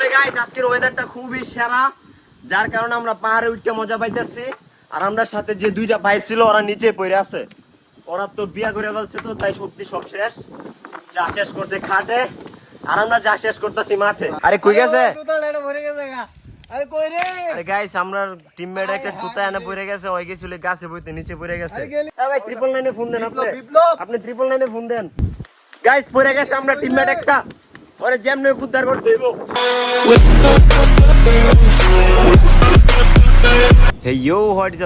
আসলে গাইস আজকের ওয়েদারটা খুবই সেরা যার কারণে আমরা পাহাড়ে উঠতে মজা পাইতেছি। আর আমরা সাথে যে দুইটা ভাই ছিল ওরা নিচে পড়ে আছে। ওরা তো বিয়া করে ফেলছে তো তাই সত্যি সব শেষ। যা শেষ করছে খাটে আর আমরা যা শেষ করতেছি মাঠে। আরে কই গেছে? আরে কই রে? গাইস আমরা টিমমেট একটা চুতা এনে পড়ে গেছে ওই গেছিল গাছে বইতে নিচে পড়ে গেছে। আরে গেলি- এ ভাই ট্রিপল নাইনে ফোন দেন আপনি। ট্রিপল নাইনে ফোন দেন। গাইস পড়ে গেছে আমরা টিমমেট একটা। উদ্ধার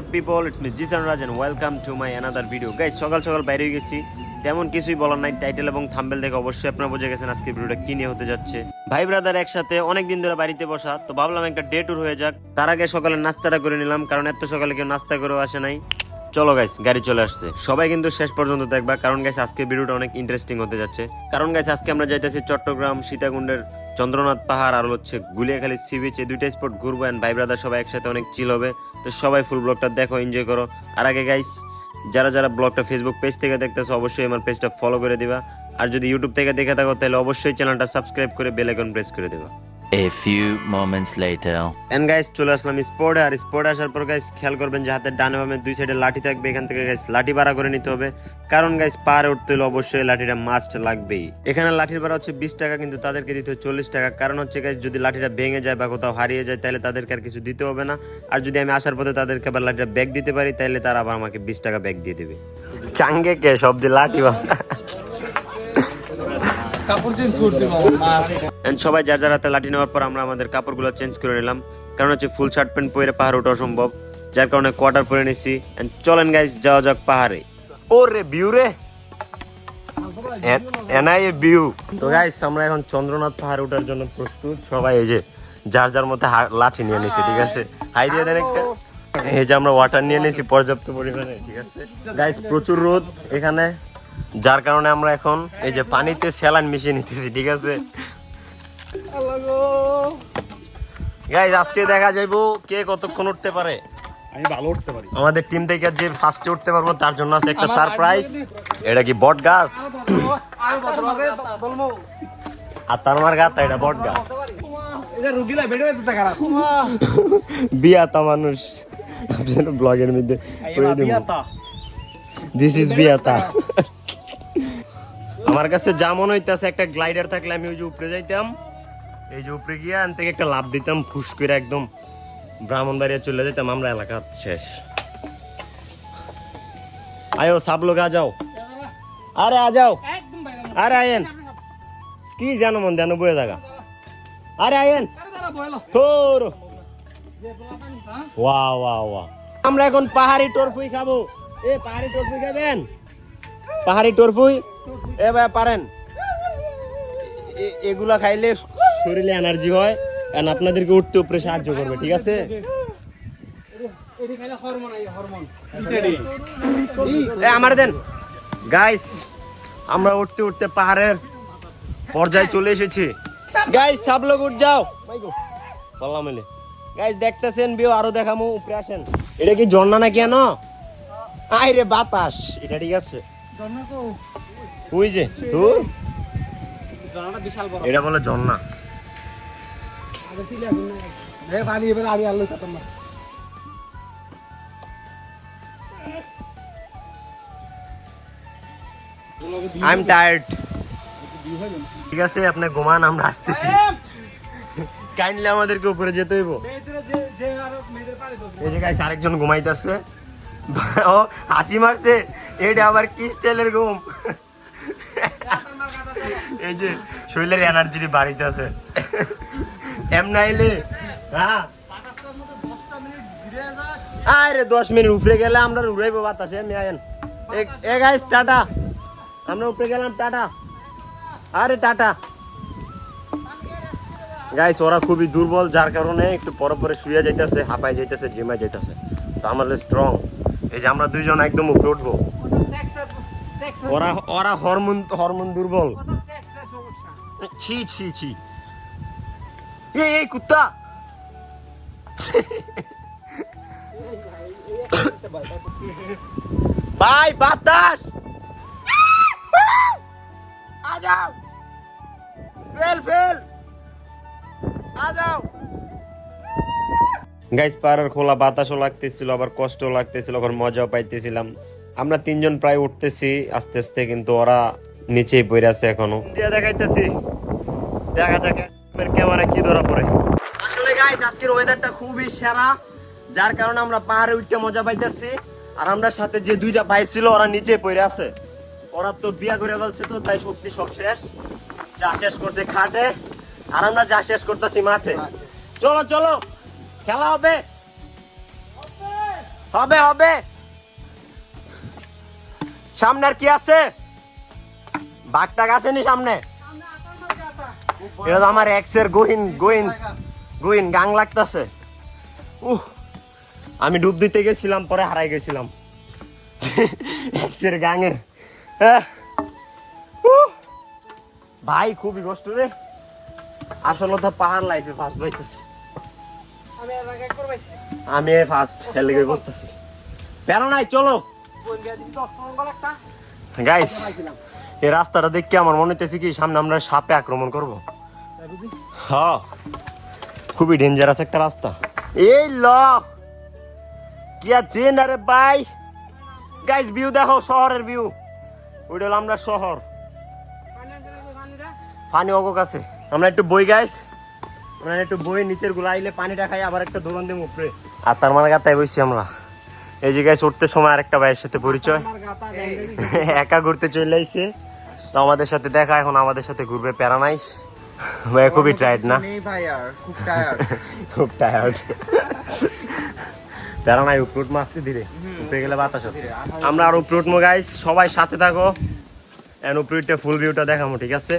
up people? It's me Jisan Raj and welcome to my another video. Guys, সকাল সকাল বাইরে গেছি। তেমন কিছুই বলার নাই। টাইটেল এবং থাম্বেল দেখে অবশ্যই আপনারা বুঝে গেছেন আজকের ভিডিওটা কি নিয়ে হতে যাচ্ছে। ভাই ব্রাদার একসাথে অনেক দিন ধরে বাড়িতে বসা। তো ভাবলাম একটা ডে ট্যুর হয়ে যাক। তার আগে সকালে নাস্তাটা করে নিলাম কারণ এত সকালে কেউ নাস্তা করেও আসে নাই। চলো গাইস গাড়ি চলে আসছে। সবাই কিন্তু শেষ পর্যন্ত দেখবা, কারণ গাইস আজকে ভিডিওটা অনেক ইন্টারেস্টিং হতে যাচ্ছে। কারণ গাইস আজকে আমরা যাইতেছি চট্টগ্রাম, সীতাকুণ্ডের চন্দ্রনাথ পাহাড় আর হচ্ছে গুলিয়াখালী সি বিচ এই দুইটা স্পট ঘুরবো অ্যান্ড ভাই ব্রাদার সবাই একসাথে অনেক চিল হবে। তো সবাই ফুল ব্লগটা দেখো এনজয় করো। আর আগে গাইস যারা যারা ব্লগটা ফেসবুক পেজ থেকে দেখতেছো, অবশ্যই আমার পেজটা ফলো করে দিবা। আর যদি ইউটিউব থেকে দেখে থাকো, তাহলে অবশ্যই চ্যানেলটা সাবস্ক্রাইব করে বেল আইকন প্রেস করে দিবা। A few moments later. And guys চলে আসলাম স্পোর্টে আর স্পোর্টে আসার পর গাইস খেয়াল করবেন যে হাতের ডানে বামে দুই সাইডে লাঠি থাকবে। এখান থেকে গাইস লাঠি ভাড়া করে নিতে হবে। কারণ গাইস পাহাড়ে উঠতে হলে অবশ্যই লাঠিটা মাস্ট লাগবেই। এখানে লাঠির ভাড়া হচ্ছে বিশ টাকা কিন্তু তাদেরকে দিতে হবে চল্লিশ টাকা। কারণ হচ্ছে গাইস যদি লাঠিটা ভেঙে যায় বা কোথাও হারিয়ে যায় তাহলে তাদেরকে আর কিছু দিতে হবে না। আর যদি আমি আসার পথে তাদেরকে আবার লাঠিটা ব্যাগ দিতে পারি তাহলে তারা আবার আমাকে বিশ টাকা ব্যাগ দিয়ে দেবে। চাঙ্গে কে সব দিয়ে লাঠি কাপড় চেঞ্জ করতে এন্ড সবাই যার যার হাতে লাঠি নেওয়ার পর আমরা আমাদের কাপড়গুলো চেঞ্জ করে নিলাম। কারণ হচ্ছে ফুল শার্ট প্যান্ট পরে পাহাড় ওঠা অসম্ভব। যার কারণে কোয়ার্টার পরে নিছি। এন্ড চলেন গাইস যাওয়া যাক পাহাড়ে। ও রে! ভিউ রে এনআই ভিউ তো গাইস আমরা এখন চন্দ্রনাথ পাহাড় ওঠার জন্য প্রস্তুত। সবাই এই যে যার যার মধ্যে লাঠি নিয়ে নিছি, ঠিক আছে? হাই দিয়ে দেন একটা। এই যে আমরা ওয়াটার নিয়ে নিয়েছি পর্যাপ্ত পরিমাণে, ঠিক আছে? গাইস প্রচুর রোদ এখানে। যার কারণে আমরা এখন এই যে পানিতে স্যালাইন মিশিয়ে নিতেছি, ঠিক আছে? গাইস আজকে দেখা যাইবো কে কতক্ষণ উঠতে পারে। আমি ভালো উঠতে পারি। আমাদের টিম থেকে যে ফার্স্টে উঠতে পারব তার জন্য আছে একটা সারপ্রাইজ এটা কি বট গাছ? আর তার আমার গাছ এটা বট গাছ। বিয়াতা মানুষ। ব্লগের মধ্যে দিস ইজ বিয়াতা। আমার কাছে যা মনে হইতাছে একটা গ্লাইডার থাকলে আমি ওই যে উপরে যাইতাম। এই যে উপরে গিয়ে আন থেকে একটা লাভ দিতাম, ফুস করে একদম ব্রাহ্মণবাড়িয়া চলে যেতাম, আমরা এলাকা শেষ। আয়ো সব লোক, আ যাও। আরে, আ যাও। আরে, আয়েন। কি জানো মন জানো বয়ে জায়গা আরে, আয়েন। তোর। ওয়া ওয়া ওয়া আমরা এখন পাহাড়ি টরফুই খাব। এ, পাহাড়ি টরফুই খাবেন? পাহাড়ি টরফুই? এ, ভাই, পারেন। এগুলা খাইলে শরীরে এনার্জি হয় কারণ আপনাদেরকে উঠতে উপরে সাহায্য করবে ঠিক আছে? আমার দেন। গাইস আমরা উঠতে উঠতে পাহাড়ের পর্যায়ে চলে এসেছি। গাইস সব লোক উঠ যাও। বললাম এলে গাইস দেখতেছেন বিও আরও দেখামু উপরে আসেন। এটা কি ঝর্ণা নাকি কেন আই রে বাতাস। এটা ঠিক আছে। ওই যে দূর এটা বলে ঝর্ণা। পানি এবার ঠিক আছে, আপনি ঘুমান, আমরা আসতেছি। কাইন্ডলি আমাদেরকে উপরে যেতে হইব। এই যে আরেকজন ঘুমাইতেছে। ও, হাসি মারছে। এটা আবার কি স্টাইলের ঘুম। এই যে, শরীরের এনার্জি বাড়িতে হ্যাঁ। আরে, দশ মিনিট উপরে গেলে আমরা উড়াইবো এ গাইস টাটা। আমরা উপরে গেলাম, টাটা। আরে, টাটা। গাইস ওরা খুবই দুর্বল, যার কারণে একটু পরে পরে শুয়ে যাইতেছে, হাঁপাই যাইতেছে জিমাই যাইতেছে। তো আমাদের স্ট্রং এই যে আমরা দুইজন একদম উপরে উঠবো। ওরা ওরা হরমোন হরমোন দুর্বল। ছি ছি ছি। এই এই কুত্তা। ভাই বাতাস। আ যাও ফেল। ফেল গাইস পাড়ার খোলা বাতাসও লাগতেছিল আবার কষ্টও লাগতেছিল আবার মজাও পাইতেছিলাম। আমরা তিনজন প্রায় উঠতেছি আস্তে আস্তে কিন্তু ওরা নিচেই পড়ে আছে এখনও। দেখাইতেছি। দেখা যাক। যার কারণে আমরা পাহাড়ে উঠতে মজা পাইতেছি। আর আমরা সাথে যে দুইটা ওরা নিচে পড়ে আছে। ওরা তো বিয়া করে ফেলছে তো, তাই শক্তি সব শেষ। যা শেষ করছে খাটে, আর আমরা যা শেষ করতেছি মাঠে। চলো চলো, খেলা হবে। হবে হবে। সামনে আর কি আছে? বাঘটা আছে নি সামনে? এটা তো আমার এক্সের গোহিন গোহিন গোহিন গাং লাগতেছে। উহ আমি ডুব দিতে গেছিলাম পরে হারাই গেছিলাম। এক্সের গাঙে। ভাই খুবই কষ্ট রে। আসলে তো পাহাড় লাইফে ফার্স্ট পাইতেছি আমি ফার্স্ট হেলে গিয়ে বসতেছি। প্যারা নাই চলো। গাইস এই রাস্তাটা দেখে আমার মনে হইতেছে কি সামনে আমরা সাপে আক্রমণ করব। হ্যাঁ খুবই ডেঞ্জারাস একটা রাস্তা। এই ল কি আছে না রে ভাই! গাইস ভিউ দেখো শহরের ভিউ ওইটা হলো আমরা শহর। পানি অগো কাছে। আমরা একটু বই গাইস আমরা একটু বই নিচেরগুলো আইলে পানিটা খাই আবার একটা দোকান দেবো উপরে। আর তার মানে গাতায় বসছি আমরা। এই যে গাইস উঠতে সময় আরেকটা ভাইয়ের সাথে পরিচয়। একা ঘুরতে চলে আইছে। তো আমাদের সাথে দেখা এখন আমাদের সাথে ঘুরবে প্যারা নাই ভাই খুবই টায়ার্ড না? খুব টায়ার্ড খুব টায়ার্ড প্যারা নাই উপরুট মাসতে ধীরে। উপরে গেলে বাতাস আছে। আমরা আর উপরুট মো গাইস সবাই সাথে থাকো। এন্ড উপরুটটা ফুল ভিউটা দেখামো ঠিক আছে?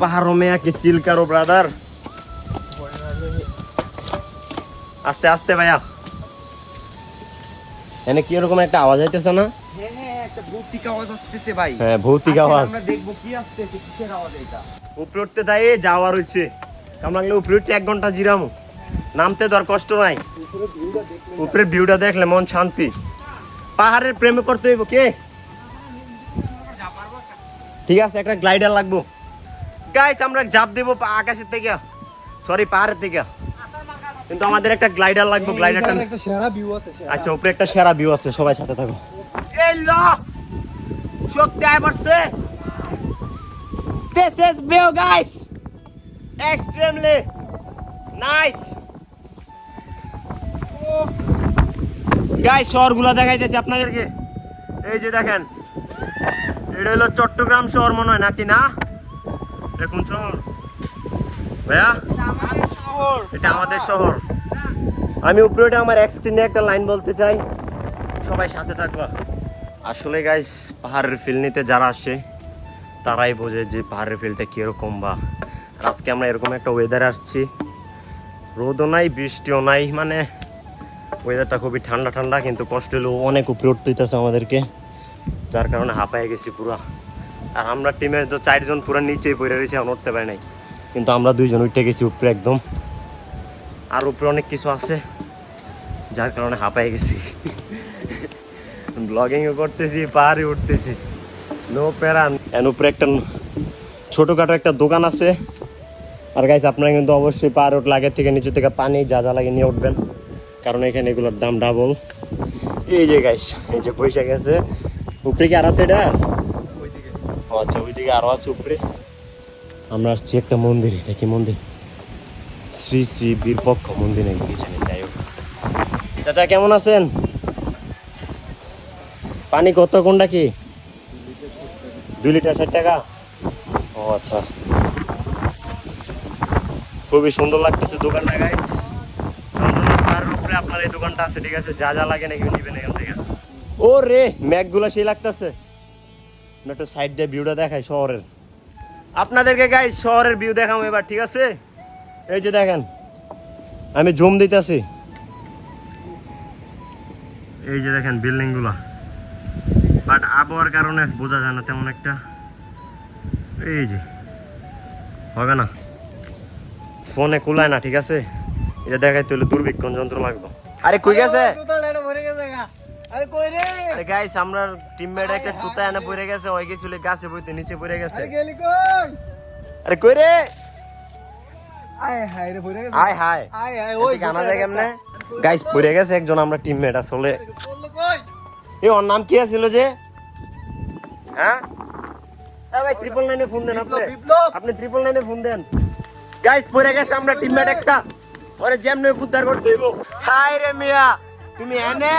পাহাড়ো মেয়া কে চিল কারও ব্রাদার আস্তে আস্তে ভাইয়া। এনে কি এরকম একটা আওয়াজ আইতেছে না? হ্যাঁ হ্যাঁ ভৌতিক আওয়াজ ভাই। হ্যাঁ ভৌতিক আওয়াজ। আমরা দেখব কি আসতেছে কিসের আওয়াজ এটা? উপরে উঠতে তাই যাওয়ার হয়েছে আমরা লাগলে উপরে উঠতে এক ঘণ্টা জিরামো। নামতে তো আর কষ্ট নাই। উপরে ভিউটা দেখলে মন শান্তি। পাহাড়ের প্রেমে করতে হইব কে? ঠিক আছে একটা গ্লাইডার লাগবো। গাইস আমরা ঝাঁপ দেবো পা- আকাশের থেকে। সরি পাহাড়ের থেকে। কিন্তু আমাদের একটা গ্লাইডার লাগবে গ্লাইডারটা একটা সেরা ভিউ আছে আচ্ছা উপরে একটা সেরা ভিউ আছে সবাই সাথে থাকো। এই ল! শক্তি আয় পড়ছে This is view guys! Extremely nice! Guys শহরগুলো দেখাইতেছি আপনাদেরকে। এই যে দেখেন এটা হলো চট্টগ্রাম শহর মনে হয় নাকি না? দেখুন শহর। ভাইয়া? এটা আমাদের শহর। আমি উপরে উঠে আমার এক্সটেন্ডে একটা লাইন বলতে চাই। সবাই সাথে থাকবা। আসলে গাইস পাহাড়ের ফিল নিতে যারা আসে, তারাই বোঝে যে পাহাড়ের ফিলটা কীরকম বা। আজকে আমরা এরকম একটা ওয়েদার আসছি। রোদও নাই, বৃষ্টিও নাই মানে ওয়েদারটা খুবই ঠান্ডা ঠান্ডা, কিন্তু কষ্ট হলেও অনেক উপরে উঠতে হইতেছে আমাদেরকে। যার কারণে হাঁপায় গেছি পুরা। আর আমরা টিমের তো চারজন পুরো নিচেই পড়ে রয়েছে, এখন উঠতে পারি নাই। কিন্তু আমরা দুইজন উঠে গেছি উপরে একদম। আর উপরে অনেক কিছু আছে। যার কারণে হাঁপায় গেছি। ব্লগিংও করতেছি, পাহাড়ে উঠতেছি। নো প্যারান এন উপরে একটা ছোটোখাটো একটা দোকান আছে। আর গাইস আপনারা কিন্তু অবশ্যই পাহাড় উঠলে আগের থেকে নিচে থেকে পানি যা যা লাগে নিয়ে উঠবেন। কারণ এখানে এগুলোর দাম ডাবল এই যে গাইস এই যে পয়সা গেছে উপরে কি আর আছে এটা? আচ্ছা ওইদিকে আরও আছে উপরে। আমরা আসছি একটা মন্দির, এটা কি মন্দির? শ্রী শ্রী বীরপক্ষ মন্দির নাকি কি জানি। যাই হোক চাচা, কেমন আছেন? পানি কত, কোনটা কি? দুই লিটার ষাট টাকা? ও আচ্ছা। খুবই সুন্দর লাগতেছে দোকানটা গাই উপরে আপনার এই দোকানটা আছে, ঠিক আছে? যা যা লাগে নাকি নিবেন ও রে সেই লাগতেছে। সাইড দিয়ে ভিউটা শহরের। আপনাদেরকে গাই শহরের ভিউ এবার, ঠিক আছে? এই যে দেখেন, আমি জুম দিতেছি। এই যে দেখেন বিল্ডিংগুলা বাট আবহাওয়ার কারণে বোঝা যায় না তেমন একটা। এই যে হবে না। ফোনে কুলায় না ঠিক আছে? এটা দেখাইতে হলে দূরবীক্ষণ যন্ত্র লাগবে। আরে কই গেছে? তো আরে কই রে? আরে গাইস আমরা টিমমেট একটা চুতা এনে পড়ে গেছে ওই গেছিল গাছে বইতে নিচে পড়ে গেছে। আরে গেলি কই? আরে কই রে? আয় হায় রে ভরে গেছে। আয় হায়। আয় হায় ওই যায় কেমনে? গাইস পড়ে গেছে একজন আমরা টিমমেট আসলে। এ, ওর নাম কি ছিল যে? হ্যাঁ? নাইনে ফোন দেন আপনি। নাইনে ফোন দেন। গাইস গেছে রে তুমি এনে?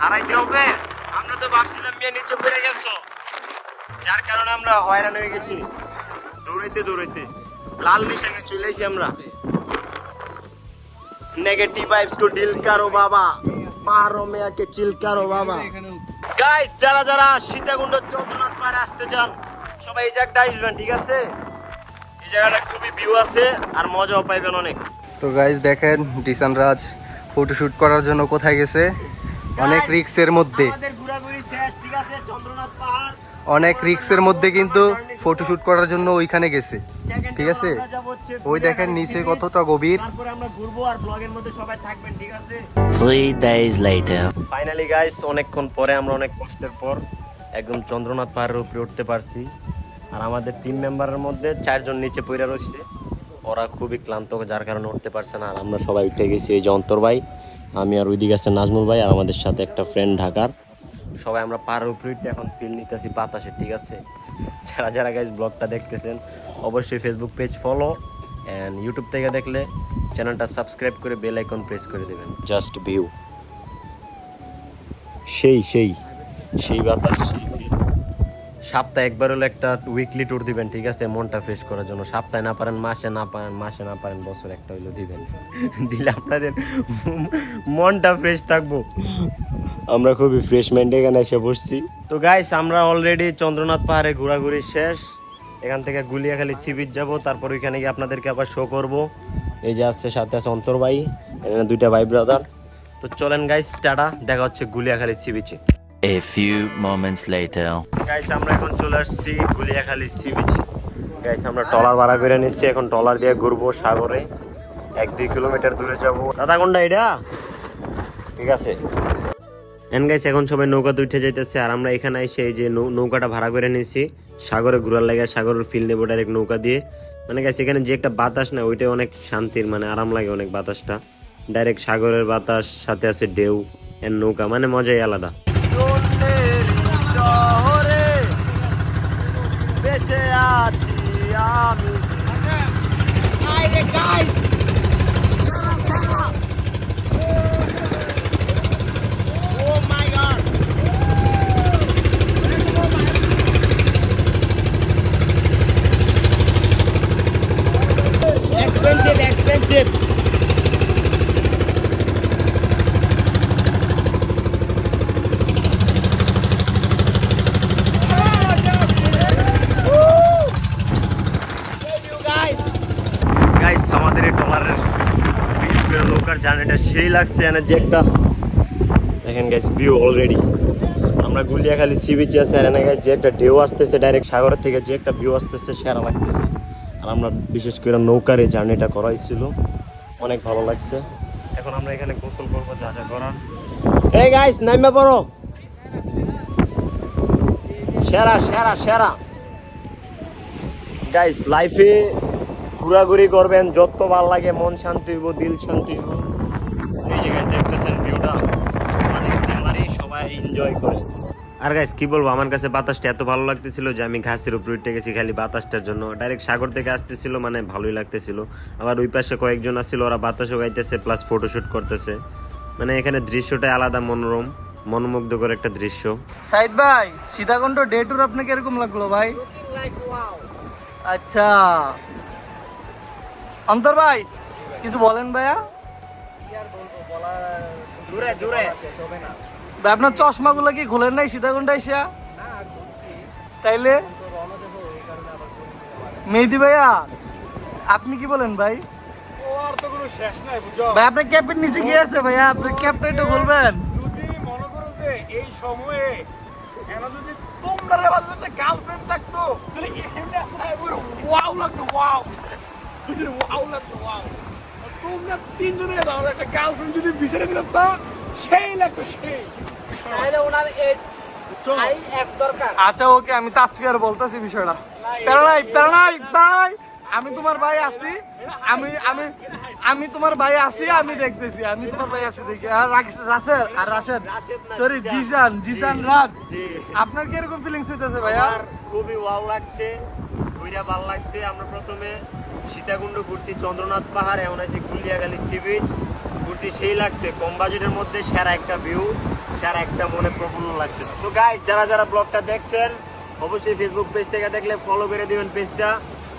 হারাইতে হবে আমরা তো ভাবছিলাম নিচে পড়ে গেছো। যার কারণে আমরা হয়রান হয়ে গেছি। দৌড়াইতে দৌড়াইতে। লাল বিশাখে চলে এসেছি আমরা। নেগেটিভ ভাইবস টু ডিল করো বাবা। পারো মেয়াকে চিল করো বাবা। গাইস যারা যারা সীতাকুণ্ড চন্দ্রনাথ পাহাড়ে আসতে চান সবাই এই জায়গাটা আসবেন ঠিক আছে? এই জায়গাটা খুবই ভিউ আছে আর মজাও পাইবেন অনেক। তো গাইস দেখেন ডিসান রাজ ফটোশুট করার জন্য কোথায় গেছে? অনেক রিক্সের মধ্যে। অনেক রিক্সের মধ্যে কিন্তু ফটোশুট করার জন্য ওইখানে গেছে। ঠিক আছে? ওই দেখেন নিচে কতটা গভীর। তারপরে আমরা ঘুরবো আর ব্লগের মধ্যে সবাই থাকবেন ঠিক আছে? Three days later. Finally guys অনেকক্ষণ পরে আমরা অনেক কষ্টের পর একদম চন্দ্রনাথ পাহাড়ের উপরে উঠতে পারছি। আর আমাদের টিম মেম্বারের মধ্যে চারজন নিচে পড়ে রয়েছে। ওরা খুবই ক্লান্ত যার কারণে উঠতে পারছে না। আর আমরা সবাই উঠে গেছি এই যে অন্তর ভাই আমি আর ওইদিকে আছে নাজমুল ভাই আর আমাদের সাথে একটা ফ্রেন্ড ঢাকার। সবাই আমরা পাহাড়ের উপরে উঠে এখন ফিল নিতেছি বাতাসে ঠিক আছে? যারা যারা গাইজ ব্লগটা দেখতেছেন অবশ্যই Facebook page follow and YouTube থেকে দেখলে চ্যানেলটা সাবস্ক্রাইব করে বেল আইকন প্রেস করে দেবেন। জাস্ট ভিউ সেই সেই সেই বাতাস সেই সপ্তাহে একবার হলো একটা উইকলি ট্যুর দিবেন ঠিক আছে? মনটা ফ্রেশ করার জন্য। সপ্তাহে না পারেন মাসে না পারেন মাসে না পারেন বছর একটা হইল দিবেন। দিলে আপনাদের মনটা ফ্রেশ থাকব। আমরা খুবই ফ্রেশ মাইন্ডে এখানে এসে বসছি। তো গাইস আমরা অলরেডি চন্দ্রনাথ পাহাড়ে ঘোরাঘুরি শেষ। এখান থেকে গুলিয়াখালী সি বিচ যাব তারপর ওইখানে গিয়ে আপনাদেরকে আবার শো করব। এই যে আসছে সাথে আছে অন্তর ভাই এখানে দুইটা ভাই ব্রাদার তো চলেন গাইস টাটা দেখা হচ্ছে গুলিয়াখালী সি বিচে A few moments later. Guys আমরা এখন চলে আসছি গুলিয়াখালী সি বিচে গাইস আমরা টলার ভাড়া করে নিচ্ছি এখন টলার দিয়ে ঘুরবো সাগরে। এক দুই কিলোমিটার দূরে যাব। দাদা কোনটা এটা? ঠিক আছে। এন্ড গাইস এখন সবাই নৌকাতে উঠে যাইতেছে আর আমরা এখানে এসে এই যে নৌকাটা ভাড়া করে নিয়েছি। সাগরে ঘোরার লাগে, সাগরের ফিল নেব ডাইরেক্ট নৌকা দিয়ে। মানে গাইস এখানে যে একটা বাতাস না, ওইটাই অনেক শান্তির মানে আরাম লাগে অনেক বাতাসটা। ডাইরেক্ট সাগরের বাতাস, সাথে আছে ঢেউ এর নৌকা মানে মজাই আলাদা শহরে বেঁচে আছি আমি expensive expensive গাইস আমাদের এই ডলারের বিশ করে নৌকার জার্নিটা সেই লাগছে এনে যে একটা। দেখেন গাইস ভিউ অলরেডি আমরা গুলিয়াখালী সি বিচে আছে আর এনে গাইস যে একটা ঢেউ আসতেছে ডাইরেক্ট সাগরের থেকে যে একটা ভিউ আসতেছে, সেরা লাগতেছে। আর আমরা বিশেষ করে নৌকার এই জার্নিটা করাইছিল অনেক ভালো লাগছে। এখন আমরা এখানে গোসল করব, যা যা করার। এই গাইস নাইমে পড়ো। সেরা সেরা সেরা। গাইস লাইফে ঘোরাঘুরি করবেন, যত ভালো লাগে, মন শান্তি হইব, দিল শান্তি হইব এই যে গাইস দেখতেছেন ভিউটা মানে সবাই এনজয় করে। আর গাইস কি বলব আমার কাছে বাতাসটা এত ভালো লাগতেছিল যে আমি ঘাসের উপর উঠে গেছি খালি বাতাসটার জন্য। ডাইরেক্ট সাগর থেকে আসতেছিল মানে ভালোই লাগতেছিল। আবার ওই পাশে কয়েকজন আসছিল ওরা বাতাসও গাইতেছে প্লাস ফটোশুট করতেছে। মানে এখানে দৃশ্যটাই আলাদা মনোরম মনোমুগ্ধকর একটা দৃশ্য। সাইদ ভাই সীতাকুণ্ড ডে ট্যুর আপনাকে এরকম লাগল ভাই? আচ্ছা। অন্তর ভাই কিছু বলেন ভাইয়া? কি আর বলব বলা জোরে জোরে ভাই আপনার চশমাগুলো কি খুলেন নাই? সীতাকুণ্ড এসে তাইলে? মেহেদি ভাইয়া আপনি কি বলেন ভাই? ভাই আপনার ক্যাপের নিচে কি আছে ভাইয়া আপনার ক্যাপটা একটু খুলবেন। যদি মনে করো যে এই সময়ে কেন যদি তোমরা একটা গার্লফ্রেন্ড থাকতো তাহলে এমনি ওয়াও লাগতো ওয়াও ওয়াও লাগতো ওয়াও তোমরা তিনজনে একটা গার্লফ্রেন্ড যদি বিচারে দিলাম তা সেই লাগতো সেই। আচ্ছা ওকে আমি তাসফিয়ার বলতেছি বিষয়টা। প্যারা নাই। প্যারা নাই প্যারা নাই। আমি তোমার ভাই আছি আমি আমি আমি তোমার ভাই আছি আমি দেখতেছি আমি তোমার ভাই আছি দেখি। আর রাসেল আর রাশেদ। সরি জিসান। জিসান রাজ। জি। আপনার কি এরকম ফিলিংস হইতেছে ভাইয়া? আমার খুবই ওয়াও লাগছে ঘুরে ভালো লাগছে। আমরা প্রথমে সীতাকুণ্ড ঘুরছি চন্দ্রনাথ পাহাড় এমন আছে কুলিয়াখালী সি বিচ ঘুরছি সেই লাগছে, কম বাজেটের মধ্যে সেরা একটা ভিউ সেরা একটা মনে প্রফুল্ল লাগছে। তো গাইজ যারা যারা ব্লগটা দেখছেন, অবশ্যই ফেসবুক পেজ থেকে দেখলে ফলো করে দেবেন পেজটা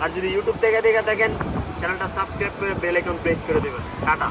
আর যদি ইউটিউব থেকে দেখে থাকেন চ্যানেলটা সাবস্ক্রাইব করে বেল আইকন প্রেস করে দেবেন। টাটা।